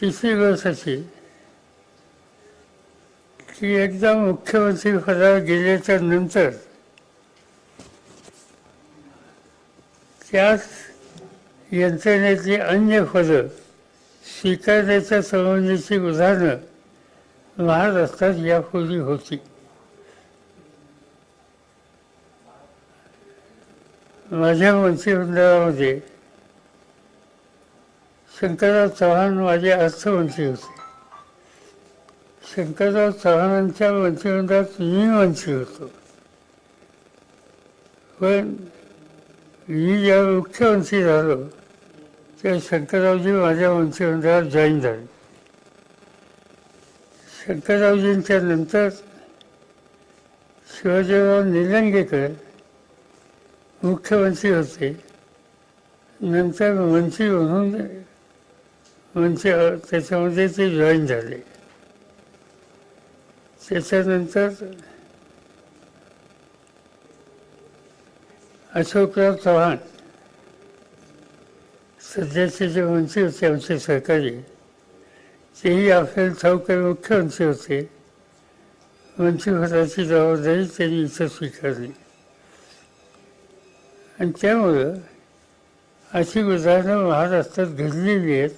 तिसरी गोष्ट अशी की एकदा मुख्यमंत्री पदावर गेल्याच्यानंतर त्याच यंत्रणेतली अन्य पदं स्वीकारण्याच्या संबंधीची उदाहरणं महाराष्ट्रात यापूर्वी होती. माझ्या मंत्रिमंडळामध्ये शंकरराव चव्हाण माझे अर्थमंत्री होते. शंकरराव चव्हाणांच्या मंत्रिमंडळात मी मंत्री होतो. पण मी ज्या मुख्यमंत्री झालो तेव्हा शंकररावजी माझ्या मंत्रिमंडळात जॉईन झाले. शंकररावजींच्या नंतर शिवाजीराव निलंगेकर मुख्यमंत्री होते. नंतर मंत्री म्हणून म्हणजे त्याच्यामध्ये ते जॉईन झाले. त्याच्यानंतर अशोकराव चव्हाण सध्याचे जे मंत्री होते आमचे सरकारी तेही आपल्याला ठाऊक मुख्यमंत्री होते. मंत्रिपदाची जबाबदारी त्यांनी इथं स्वीकारली. आणि त्यामुळं अशी उदाहरणं महाराष्ट्रात घडलेली आहेत.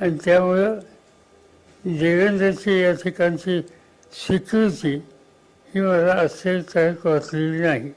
आणि त्यामुळं देवेंद्रची या ठिकाणची स्वीकृती ही मला आश्चर्यकारक वाचलेली नाही.